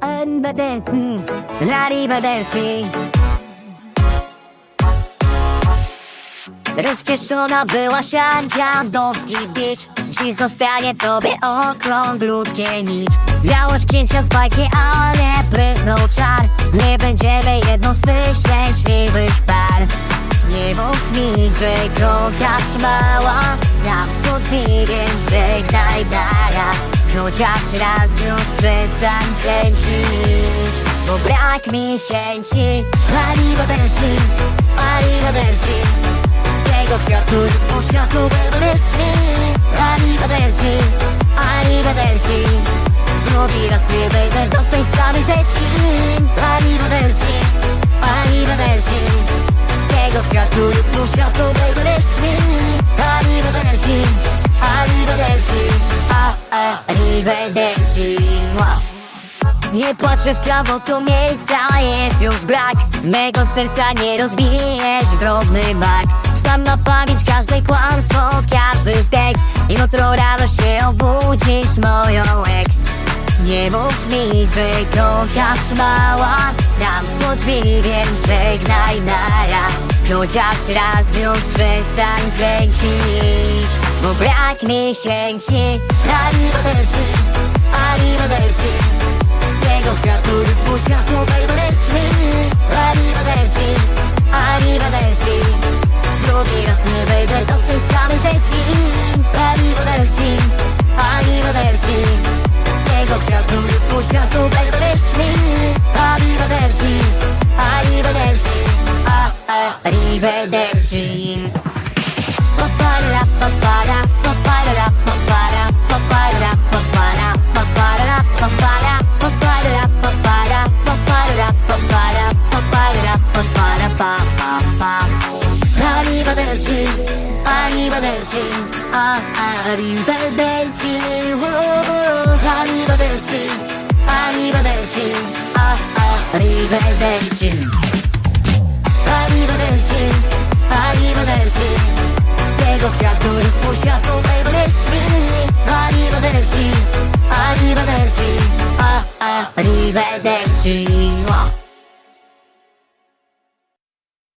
NBD, mm, Arrivederci Rozpieszona była siarka do beach Dziś zostanie tobie okrąglutkie nic. Białość księcia z bajki, ale pryznął czar. Nie będziemy jedną z tych szczęśliwych par. Nie mów mi, że kochasz mała. Napsuć mi, więc żegnaj dara Chociaż raz już przestań chęcić Bo brak mi chęci. Paliwo benzyn, paliwo benzyn Tego kwiatu, poświatu bezmyślny Paliwo benzyn, paliwo benzyn Drugi raz nie wejdę do tej samej rzeczki Paliwo benzyn, paliwo benzyn Tego kwiatu, poświatu a, arrivederci Wow. Nie patrzę w prawo, to miejsca jest już brak. Mego serca nie rozbijesz drobny mak. Znam na pamięć każde kłamstwo, każdy tekst. I jutro rano się obudzisz moją ex. Nie mów mi, że kochasz mała. Dam słodź mi, więc żegnaj nara. Chociaż raz już przestań kręcić Bo brak mi chęci dream. Arriba del cin, arriba. 격약도 스포시아도 베이블리스 아리바델치 아리바델치 아아 아리바델치 와